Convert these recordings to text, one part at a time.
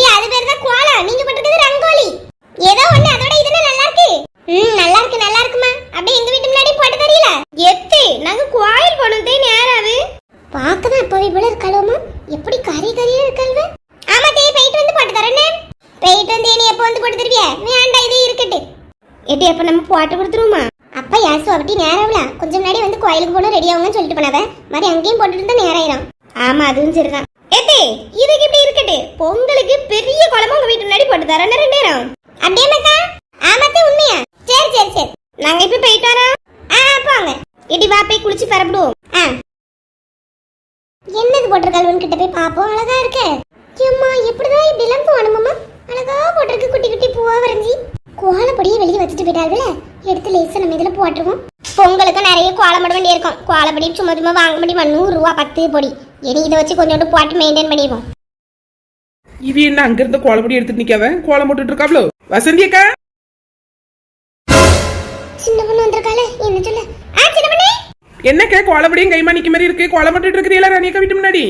போட்டிருக்கோம் அது பேர் தான் கோலம் நீங்க போட்டிருக்கிறது ரங்கோலி. ஏதோ ஒண்ணு அதோட இதுல நல்லா இருக்கு. ம் நல்லா இருக்கு நல்லா இருக்குமா? அப்படியே எங்க வீட்டு முன்னாடி போட்டு தெரியல எத்தே நாங்க கோயில் போனதே நேராது பார்க்கதான் அப்பவே போல இருக்காளுமா? எப்படி கறி கறியா இருக்காள்வ? ஆமா தேய் போயிட்டு வந்து போட்டு தரேனே போயிட்டு வந்து நீ எப்போ வந்து போட்டு தருவிய? வேண்டாம் இதே இருக்கட்டு. எட்டி அப்ப நம்ம போட்டு கொடுத்துருவோமா? அப்பா யாசு அப்படி நேரம்ல கொஞ்சம் முன்னாடி வந்து கோயிலுக்கு போகணும் ரெடி ஆகுங்கன்னு சொல்லிட்டு போனவ. மாதிரி அங்கேயும் போட்டுட்டு இருந்தா நேரம் ஆமா அதுவும் சரிதான். ஏத்தே இதுக்கு இப்படி இருக்கட்டு பொங்கலுக்கு பெரிய குழம்பு உங்க வீட்டு முன்னாடி போட்டு தரேன் ரெண்டு நேரம். அப்படியே மக்கா ஆமாத்தே உண்மையா? சரி சரி சரி. நாங்க இப்ப போயிட்டு வரோம். ஆ போங்க. இடி வா போய் குளிச்சு பரப்பிடுவோம். ஆ. என்னது போட்டிருக்காளுன்னு கிட்ட போய் பாப்போம் அழகா இருக்கு. ஏம்மா எப்படிதான் இப்படி எல்லாம் போகணுமாம்மா அழகா போட்டிருக்கு குட்டி குட்டி பூவா வரைஞ்சி. கோலப்படியே வெளியே வச்சுட்டு போயிட்டாருல எடுத்து லேசா நம்ம இதுல போட்டுருவோம். பொங்கலுக்கு நிறைய கோலம் போட வேண்டியிருக்கும். கோலப்படி சும்மா சும்மா வாங்க முடியுமா நூறு ரூபா பத்து பொடி. இனி இதை வச்சு கொஞ்சோண்டு போட்டு மெயின்டைன் பண்ணிடுவோம். இது என்ன அங்க இருந்து கோலப்படி எடுத்துட்டு நிக்காவ? கோலம் போட்டுட்டு இருக்காப்ளோ வசந்தி அக்கா? சின்ன பொண்ணு வந்திருக்காளே என்ன சொல்ல? ஆ சின்ன பொண்ணு? என்னக்கா கோலப்படியும் கைமா நிக்க மாதிரி இருக்கு? கோலம் போட்டுட்டு இருக்கிறீங்களா ராணியக்கா வீட்டு முன்னாடி?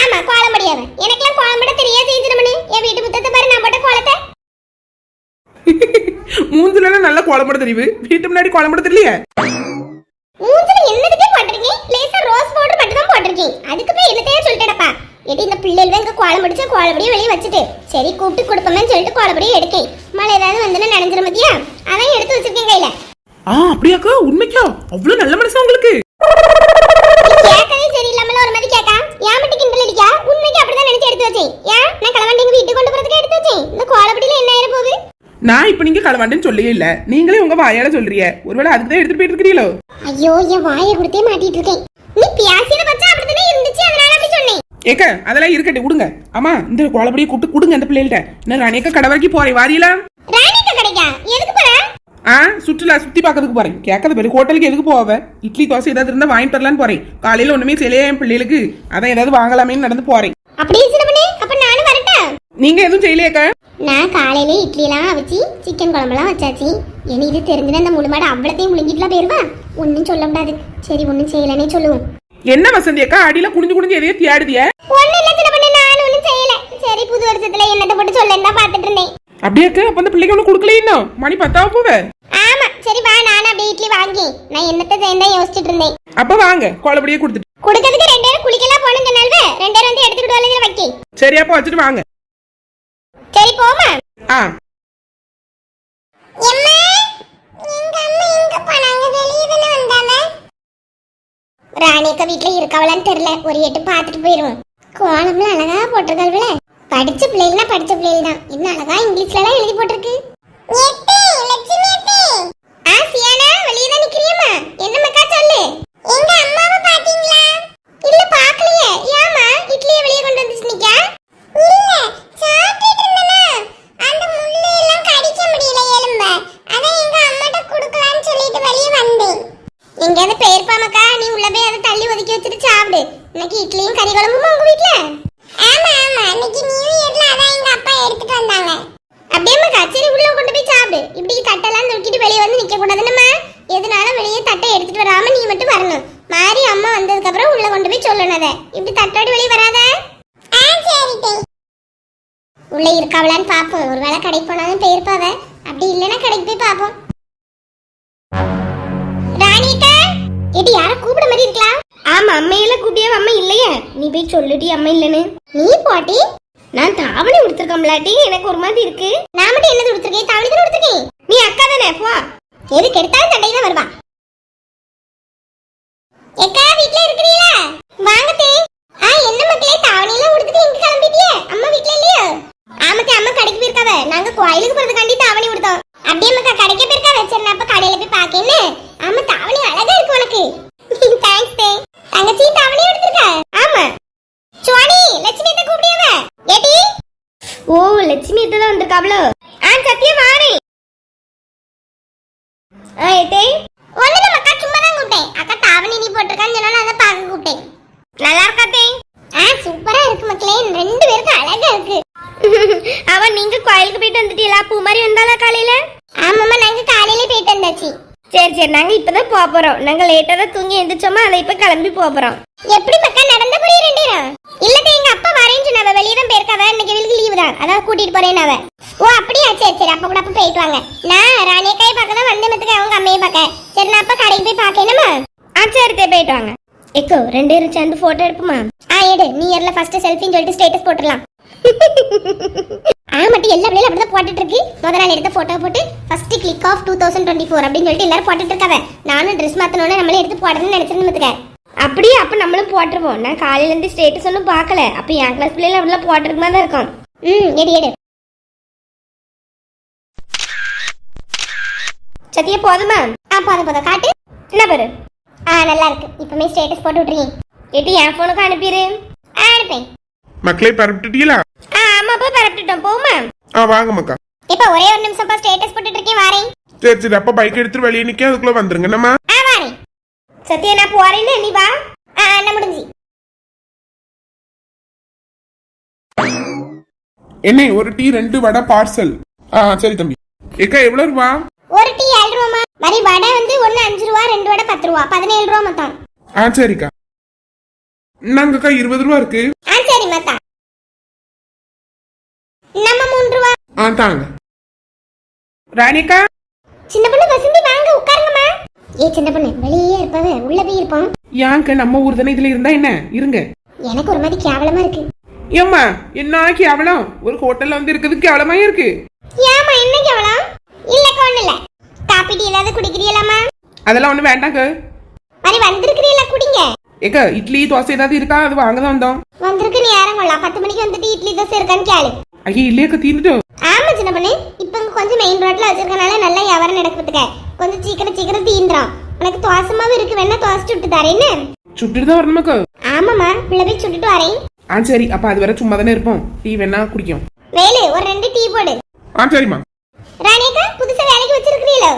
ஆமா கோலம் முடியாது எனக்கெல்லாம் கோலம் போட தெரியாது சின்ன பொண்ணு. என் வீட்டு முத்தத்தை பாரு நான் போட்ட கோலத்தை. மூஞ்சில நல்லா கோலம் போட தெரியுது. வீட்டு முன்னாடி கோலம் போட தெரியலையே? மூஞ்சில என்னதுக்கே போட்டிருக்கீங்க? லேசா ரோஸ் பவுடர் மட்டும் தான் போட்டிருக்கீங்க அதுக்கு போய் என்னத்தையே சொல்லிட்டேடப்பா எடி இந்த பிள்ளைகள் முடிச்சு கோலப்படியை வெளியே வச்சுட்டு. சரி கூப்பிட்டு கொடுப்போமேன்னு சொல்லிட்டு கோலப்படியை எடுக்கேன் மழை ஏதாவது வந்து நனைஞ்சிட மத்தியா அதான் எடுத்து வச்சிருக்கேன் கையில. ஆ அப்படியாக்கா? உண்மைக்கா? அவ்வளவு நல்ல மனசா உங்களுக்கு? நீ கேட்கவே சரியில்லாமல ஒரு மாதிரி கேட்கா ஏன் மட்டும் கிண்டல் அடிக்கா? உண்மைக்கு அப்படிதான் நினைச்சு எடுத்து வச்சேன். ஏன்? நான் களவாண்டி எங்க வீட்டுக்கு கொண்டு போறதுக்கு எடுத்து வச்சேன். இந்த கோலப்படியில என்ன ஆயிர போகுது? நான் இப்ப நீங்க களவாண்டேன்னு சொல்லவே இல்ல. நீங்களே உங்க வாயால சொல்றீங்க ஒருவேளை அதுக்கு தான் எடுத்துட்டு போயிட்டு இருக்கிறீங்களோ? ஐயோ என் வாயை கொடுத்தே மாட்டிட்டு இருக்கேன். நீ பியாசியத பச்சா? ஏக்க அதெல்லாம் இருக்கட்டும் விடுங்க. ஆமா இந்த கோலப்படியை கூப்பிட்டு கொடுங்க அந்த பிள்ளைகிட்ட நான் ராணியக்கா கடை வரைக்கும் போறேன் வாரியலா? ஆ சுற்றுலா சுத்தி பார்க்கறதுக்கு போறேன். கேட்காத பேரு ஹோட்டலுக்கு எதுக்கு போவ? இட்லி தோசை ஏதாவது இருந்தா வாங்கிட்டு வரலான்னு போறேன். காலையில ஒண்ணுமே செய்யலையே என் பிள்ளைகளுக்கு. அதான் ஏதாவது வாங்கலாமேன்னு நடந்து போறேன். அப்படியே அப்ப நானும் வரட்டா? நீங்க எதுவும் செய்யலையாக்கா நான் காலையில இட்லிலாம் வச்சு சிக்கன் குழம்புலாம் வச்சாச்சு. இனி இது தெரிஞ்சுனா அந்த முழு மாடு அவ்வளத்தையும் முழுங்கிட்டுலாம் போயிருவா? ஒன்றும் சொல்ல முடியாது. சரி ஒன்றும் செய்யலனே சொல்லுவோம். என்ன வசந்தி அக்கா? அடியில குனிஞ்சு குனிஞ்சு எதையோ தேடுதிய? ஒன்றும் இல்லை சின்ன பண்ணே நான் ஒன்றும் செய்யல. சரி புது வருஷத்துல என்னத்தை போட்டு சொல்லன்னு தான் இருந்தேன். அப்படியாக்கா அப்ப அந்த பிள்ளைக்கு ஒண்ணு கொடுக்கல இன்னும்? மணி பத்தாவ போவ ஆமா சரி வா நானும் அப்படியே இட்லி வாங்கி நான் என்னத்தை செய்யணும் யோசிச்சுட்டு இருந்தேன். அப்ப வாங்க கோலப்படியே கொடுத்துட்டு. கொடுக்கறதுக்கு ரெண்டு பேரும் குளிக்கலாம் போகணும் சொன்னால்வே ரெண்டு பேரும் வந்து எடுத்துக்கிட்டு வரல வைக்கி. சரி அப்ப வச்சுட்டு வாங்க. சரி போமா ஆ எம்மா எங்க அம்மா எங்க போனாங்க வெளிய தான வந்தாங்க அநேக வீட்ல இருக்கவளான்னு தெரியல. ஒரு எட்டு பார்த்துட்டு போயிருவோம். கோலம்ல அழகா போட்டிருக்கல்ல படிச்ச பிள்ளைகள்னா படிச்ச பிள்ளைகள் தான் இன்னும் அழகா இங்கிலீஷ்ல எல்லாம் எழுதி போட்டிருக்கு ஆ, சியானா, வெளிய தான் நிக்கிறியாம்மா? என்ன மக்கா சொல்லு? இல்ல, பார்க்கலையே. ஏம்மா, இட்லியை வெளிய கொண்டு வந்துட்டு நிக்கா? எங்கேயாவது போயிருப்பா மக்கா நீ உள்ள போய் அதை தள்ளி ஒதுக்கி வச்சுட்டு சாப்பிடு இன்னைக்கு இட்லியும் கறி குழம்புமா உங்க வீட்ல ஆமா ஆமா இன்னைக்கு நியூ இயர்ல அதான் எங்க அப்பா எடுத்துட்டு வந்தாங்க அப்படியே மக்கா சரி உள்ள கொண்டு போய் சாப்பிடு இப்படி தட்டெல்லாம் தூக்கிட்டு வெளியே வந்து நிக்க கூடாது நம்ம எதனால வெளியே தட்டை எடுத்துட்டு வராம நீ மட்டும் வரணும் மாறி அம்மா வந்ததுக்கு அப்புறம் உள்ள கொண்டு போய் சொல்லணும் அதை இப்படி தட்டோடு வெளியே வராத உள்ள இருக்காவலான்னு பாப்போம் ஒருவேளை கடைக்கு போனாலும் போயிருப்பாவ அப்படி இல்லைன்னா கடைக்கு போய் பாப்போம் ராணிக்கா இது யார கூப்பிட மாதிரி இருக்கலாம் ஆமா அம்மையில கூப்பிட்டியா அம்மா இல்லையே. நீ போய் சொல்லுடி அம்மா இல்லைன்னு. நீ பாட்டி நான் தாவணி உடுத்திருக்கோம்லாட்டி எனக்கு ஒரு மாதிரி இருக்கு. நான் மட்டும் என்னது உடுத்திருக்கேன்? தாவணி தான் உடுத்திருக்கேன்? நீ அக்கா தானே? போ. எதுக்கு எடுத்தாலும் சண்டை தான் வருவா. எக்கா வீட்டுல இருக்கிறீங்களா? வாங்கத்தே ஆ என்ன மக்களே தாவணியெல்லாம் உடுத்துட்டு எங்க கிளம்பிட்டியே அம்மா வீட்ல இல்லையா ஆமாத்தே அம்மா கடைக்கு போயிருக்காவ நாங்க கோயிலுக்கு போறதுக்காண்டி தாவணி உடுத்தோம் அப்படியே மக்கா கடைக்கு போயிருக்காவ சரி நான் அப்ப கடையில போய் பாக்கேன்னு ஆமா தாவணி அழகா இருக்கு உனக்கு தேங்க்ஸ் தே தங்கச்சி தாவணி எடுத்திருக்க ஆமா சுவாணி லட்சுமி அத்தை கூப்பிடியவ ஏடி ஓ லட்சுமி அத்தை தான் வந்திருக்காவளோ ஆ சத்தியம் வாரே ஆ ஏதே ஒண்ணுல மக்கா சும்மா தான் கூப்பிட்டேன் அக்கா தாவணி நீ போட்டிருக்கான்னு சொன்னா அதை பார்க்க கூப்பிட்டேன் நல்லா இருக்கா தே ஆ சூப்பரா இருக்கு மக்களே ரெண்டு பேருக்கு அழகா இருக்கு சரி நாங்க இப்பதான் போக போறோம். நாங்க லேட்டா தான் தூங்கி எந்திரிச்சோமா அதை இப்ப கிளம்பி போக போறோம். எப்படி மக்கா நடந்த போய் ரெண்டு இல்ல எங்க அப்பா வரேன்னு சொன்னாவ வெளியே தான் போயிருக்காவ இன்னைக்கு வெளிக்கு லீவு தான். அதான் கூட்டிட்டு போறேன் அவ. ஓ அப்படியா? சரி சரி. அப்ப கூட அப்ப போயிட்டு வாங்க. நான் ராணியக்காய் பார்க்க தான் வந்தேன் மத்துக்கு அவங்க அம்மையை பார்க்க. சரி நான் அப்ப கடைக்கு போய் பார்க்கணுமா ஆ சரி போயிட்டு வாங்க. எக்கோ ரெண்டு பேரும் சேர்ந்து போட்டோ எடுப்போமா? ஆ எடு. நீ இயர்ல ஃபர்ஸ்ட் செல்ஃபின்னு சொல்லிட்டு ஸ்டேட்டஸ் போட்டுடலாம். ஆ மட்டும் எல்லா பிள்ளைகளும் அப்படிதான் போட்டுட்டு இருக்கு. முத நாள் எடுத்த போட்டோ போட்டு first click of two thousand twenty four அப்படின்னு சொல்லிட்டு எல்லாரும் போட்டுட்டு இருக்காங்க. நானும் ட்ரெஸ் மாத்தணும்னு நம்மளே எடுத்து போடணும்னு நினைச்சிருந்து அப்படியே அப்ப நம்மளும் போட்டுருவோம் நான் காலையில இருந்து ஸ்டேட்டஸ் ஒன்றும் பார்க்கல. அப்ப என் கிளாஸ் பிள்ளைல அப்படிலாம் போட்டிருக்க தான் இருக்கும். ம் எடு எடு. சத்தியா போதுமா? ஆ போதும் போதும். காட்டு. என்ன பாரு. ஆ நல்லா இருக்கு. இப்பமே ஸ்டேட்டஸ் போட்டு விட்டுறீங்க எட்டி என் ஃபோனுக்கு அனுப்பிடு ஆ அனுப்பேன் மக்களை பரப்பிட்டீங்களா ஆ ஆமாப்பா பரப்பிட்டோம் போமா ஆ வாங்க மக்கா. இப்ப ஒரே ஒரு நிமிஷம் ஸ்டேட்டஸ் போட்டுட்டு இருக்கேன் வாரேன். சரி சரி அப்ப பைக் எடுத்துட்டு வெளியே நிக்க அதுக்குள்ள வந்துருங்க. நம்ம ஆ வாரேன். சத்யா நான் போறேன்னு நீ வா. ஆ நான் முடிஞ்சு. என்ன ஒரு டீ ரெண்டு வடை பார்சல் ஆ சரி தம்பி. ஏக்கா எவ்வளவு ரூபா? ஒரு டீ ஏழு ரூபாமா வரி வடை வந்து ஒன்னு அஞ்சு ரூபா ரெண்டு வடை பத்து ரூபா. பதினேழு ரூபா மொத்தம். ஆ சரிக்கா. இந்தாங்கக்கா இருபது ரூபா இருக்கு. ஆ சரி மத்தா நம்ம மூணு ரூபா ஆ தாங்க. ராணிக்கா? சின்ன பொண்ணு வசந்தி வாங்க உட்காருங்கம்மா. ஏ சின்ன பொண்ணு வெளியே இருப்பவ உள்ள போய் இருப்போம். ஏங்க நம்ம ஊர் தானே இதுல இருந்தா என்ன? இருங்க. எனக்கு ஒரு மாதிரி கேவலமா இருக்கு. ஏம்மா என்ன கேவலம்? ஒரு ஹோட்டல்ல வந்து இருக்கிறது கேவலமா இருக்கு. ஏமா என்ன கேவலம்? இல்ல ஒண்ணு இல்ல. காப்பி டீ ஏதாவது குடிக்கிறீங்களாமா அதெல்லாம் ஒண்ணு வேண்டாங்க. மாதிரி வந்திருக்கிறீங்களா குடிங்க. ஏக்கா இட்லி தோசை ஏதாவது இருக்கா? அது வாங்க தான் வந்தோம். வந்திருக்கு நேரம் கொள்ளலாம் பத்து மணிக்கு வந்துட்டு இட்லி தோசை இருக்கான்னு கேளு. ஐயா இல்லையாக்கா தீர்ந்துட்டோம் ஆமா சின்ன பொண்ணு. இப்ப கொஞ்சம் மெயின் ரோட்ல வச்சிருக்கனால நல்லா வியாபாரம் நடக்கிறதுக்க கொஞ்சம் சீக்கிரம் சீக்கிரம் தீந்துரும். உனக்கு தோசமாவும் இருக்கு வேணா தோசை சுட்டு தரேன்னு சுட்டுட்டு தான் வரணுமாக்கா? ஆமாம்மா பிள்ளை போய் சுட்டுட்டு வரேன். ஆ சரி. அப்ப அது வரை சும்மா தானே இருப்போம். டீ வேணா குடிக்கும். வேலு ஒரு ரெண்டு டீ போடு. ஆ சரிம்மா. ராணியக்கா புதுசா வேலைக்கு வச்சிருக்கிறீங்களோ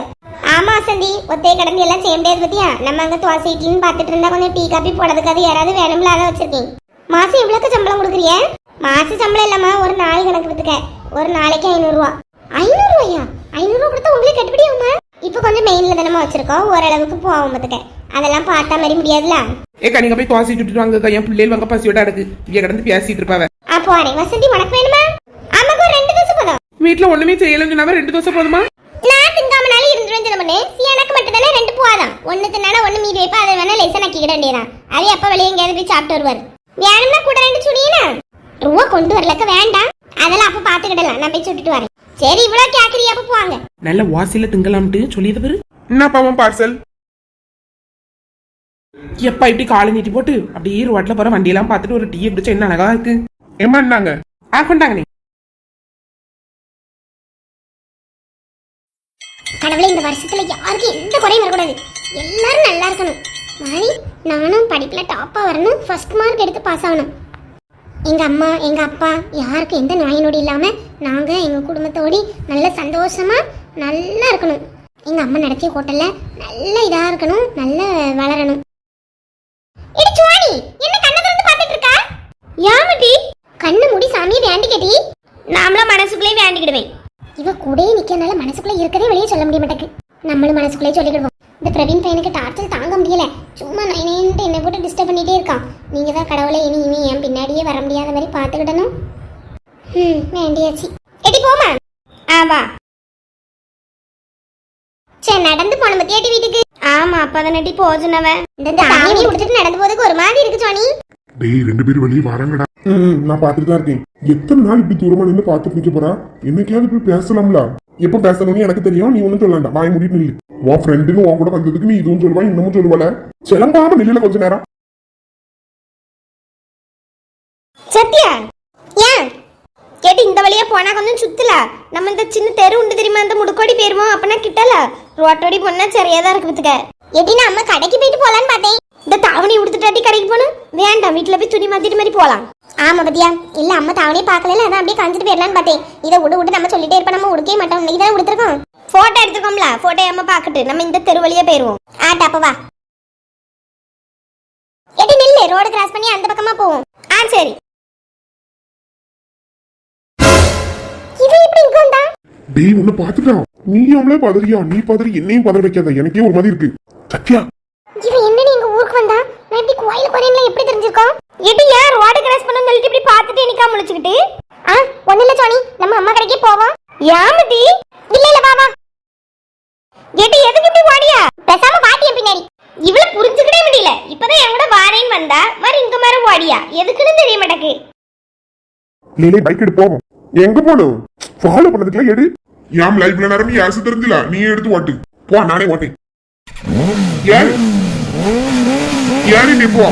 ஆமா சந்தி ஒத்தைய கடந்து எல்லாம் செய்ய முடியாது பத்தியா? நம்ம அங்க தோசை இட்லின்னு பார்த்துட்டு இருந்தா கொஞ்சம் டீ காப்பி போடுறதுக்காக யாராவது வேணும்ல அதை வச்சிருக்கேன். மாசம் எவ்வளவுக்கு சம்பளம் கொடுக்குறிய? மாச சம்பளம் இல்லம்மா ஒரு நாள் கணக்கு வித்துக்க. ஒரு நாளைக்கு ஐநூறு ரூபா ஐநூறு ரூபாயா ஐநூறு ரூபா கொடுத்தா உங்களுக்கு கட்டுப்படி ஆகுமா? இப்போ கொஞ்சம் மெயின்ல தானமா வச்சிருக்கோம். ஓரளவுக்கு போவோம் பத்துக்க அதெல்லாம் பார்த்தா மாதிரி முடியாதுல ஏக்கா நீங்க போய் தோசை சுட்டுட்டு வாங்கக்கா. என் பிள்ளைகள் வாங்க பசியோட அடக்கு. இங்க கிடந்து பேசிட்டு இருப்பாவ. அப்போ வரேன் வசந்தி உனக்கு வேணுமா? ஒரு ரெண்டு தோசை போதும். வீட்டுல ஒண்ணுமே செய்யலன்னு சொன்னாவ ரெண்டு தோசை போதுமா? நான் திங்காமனாலும் இருந்துருவேன் பண்ணு. எனக்கு மட்டும் தானே ரெண்டு போதாம். ஒன்னு தின்னானா ஒன்னு மீதி வைப்பா. அதை வேணா லேசா நக்கிக்கிட வேண்டியதான் அது அப்ப வெளியே எங்கேயாவது போய் சாப்பிட்டு வருவார். வேணும்னா கூட ரெண்டு சுனியனா ரூபா கொண்டு வரலக்க வேண்டாம். அதெல்லாம் அப்ப பாத்துக்கிடலாம். நான் போய் சுட்டுட்டு வரேன். சரி இவ்வளவு கேக்குறியா அப்ப போவாங்க நல்ல வாசில திங்கலாம்ட்டு சொல்லியது பாரு. என்ன பாவம் பார்சல் எப்பா இப்படி காலை நீட்டி போட்டு அப்படியே ரோட்ல போற வண்டியெல்லாம் பார்த்துட்டு ஒரு டீ குடிச்சா என்ன அழகா இருக்கு? ஏமா இந்தாங்க. ஆ கொண்டாங்கண்ணே. கடவுளே இந்த வருஷத்துல யாருக்கும் எந்த குறையும் வரக்கூடாது. எல்லாரும் நல்லா இருக்கணும். மாணி நானும் படிப்புல டாப்பா வரணும். ஃபர்ஸ்ட் மார்க் எடுத்து பாஸ் ஆகணும். எங்க அம்மா எங்க அப்பா யாருக்கும் எந்த நோய் நொடி இல்லாம நாங்க எங்க குடும்பத்தோடி நல்ல சந்தோஷமா நல்லா இருக்கணும். எங்க அம்மா நடத்திய ஹோட்டல்ல நல்ல இதா இருக்கணும் நல்ல வளரணும். என்ன கண்ணை திறந்து பார்த்துட்டு இருக்கா? யாமடி கண்ணு மூடி சாமியை வேண்டிக்கடி. நாமளும் மனசுக்குள்ளே வேண்டிக்கிடுவேன். இவ கூடயே நிக்கிறனால மனசுக்குள்ள இருக்கதே வெளியே சொல்ல முடிய மாட்டேக்கு நம்மளும் மனசுக்குள்ளே சொல்லிக்கிடுவோம் இந்த பிரவீன் பையனுக்கு டார்ச்சர் தாங்க முடியல சும்மா நைனேன்ட்டு என்னை போட்டு டிஸ்டர்ப் பண்ணிட்டே இருக்கான் நீங்க தான் கடவுளை இனி இனி என் பின்னாடியே வர முடியாத மாதிரி பார்த்துக்கிடணும் ம் வேண்டியாச்சு எடி போமா ஆ வா சரி நடந்து போன பத்தியாட்டி வீட்டுக்கு. ஆமா அப்பதான் நட்டி போச்சுனவன் இந்த தாவணி உடுத்துட்டு நடந்து போறதுக்கு ஒரு மாதிரி இருக்கு சோனி. டேய் ரெண்டு பேரும் வெளியே வராங்கடா. ம் நான் பார்த்துட்டு தான் இருக்கேன். எத்தனை நாள் இப்படி தூரமா நின்று பார்த்து நிக்க போறா? என்னைக்காவது போய் பேசலாம்ல? எப்ப பேசணும்னு எனக்கு தெரியும் நீ ஒன்றும் சொல்ல வேண்டாம் வாய் மூடிட்டு நில்லு. உன் ஃப்ரெண்டுன்னு உன் கூட வந்ததுக்கு நீ இதுவும் சொல்லுவா இன்னமும் சொல்லுவல சிலம்பாம நில்லுல கொஞ்ச நேரம். சத்யா ஏன்? கேட்டு இந்த வழியா போனா கொஞ்சம் சுத்தல. நம்ம இந்த சின்ன தெரு உண்டு தெரியுமா? அந்த முடுக்கோடி போயிருவோம். அப்பனா கிட்டல. ரோட்டோடி போனா சரியா தான் இருக்கு பத்துக்க. எப்படி நம்ம கடைக்கு போயிட்டு போலான்னு பார்த்தேன். இந்த தாவணி உடுத்துட்டாட்டி கடைக்கு போகணும். வேண்டாம் வீட்டுல போய் துணி மாத்திட்டு மாதிரி போலாம். ஆமா பத்தியா. இல்ல அம்மா தாவணியை பார்க்கல அதான் அப்படியே காஞ்சிட்டு போயிடலான்னு பார்த்தேன். இதை விடு விட்டு நம்ம சொல்லிட்டே இருப்போம். நம்ம உடுக்கவே மாட்டோம். இன்னைக்கு தான் உடுத்துருக்கோம்? போட்டோ எடுத்துக்கோம்ல. போட்டோ அம்மா பாக்கட்டு நம்ம இந்த தெரு வழியா போயிருவோம். ஆட்டா அப்ப வா. எடி நில்லு. ரோடு கிராஸ் பண்ணி அந்த பக்கமா போவோம். ஆ சரி. டேய் உன்னை பார்த்துட்டான் நீயும்லே பதறியா? நீ பதறி என்னையும் பதற வைக்காத. எனக்கே ஒரு மாதிரி இருக்கு. சத்யா. இவன் என்ன எங்க ஊருக்கு வந்தா? நான் இப்படி கோயிலுக்கு வரேன்ல எப்படி தெரிஞ்சிருக்கோம்? எடி யார் ரோடு கிராஸ் பண்ணணும்னு சொல்லிட்டு இப்படி பார்த்துட்டு நிக்கா முழிச்சுக்கிட்டு? ஆ ஒண்ணு இல்ல சோனி. நம்ம அம்மா கடைக்கே போவோம். யாமதி? இல்ல இல்ல வா வா. எடி எதுக்கு இப்படி ஓடியா? பேசாம என் பின்னாடி. இவள புரிஞ்சுக்கவே முடியல. இப்பதான் என் கூட வாரேன்னு வந்தா மாதிரி இங்க மாதிரி ஓடியா? எதுக்குன்னு தெரிய மாட்டேக்கு லீலே பைக் எடுத்து போவோம் எங்க போகணும் ஃபாலோ பண்ணதுக்குலாம் எடு. ஏன் லைஃப்ல நேரம் நீ அரசு தெரிஞ்சில நீ எடுத்து ஓட்டு. போ நானே ஓட்டேன். யாரு? யாரு நீ போ?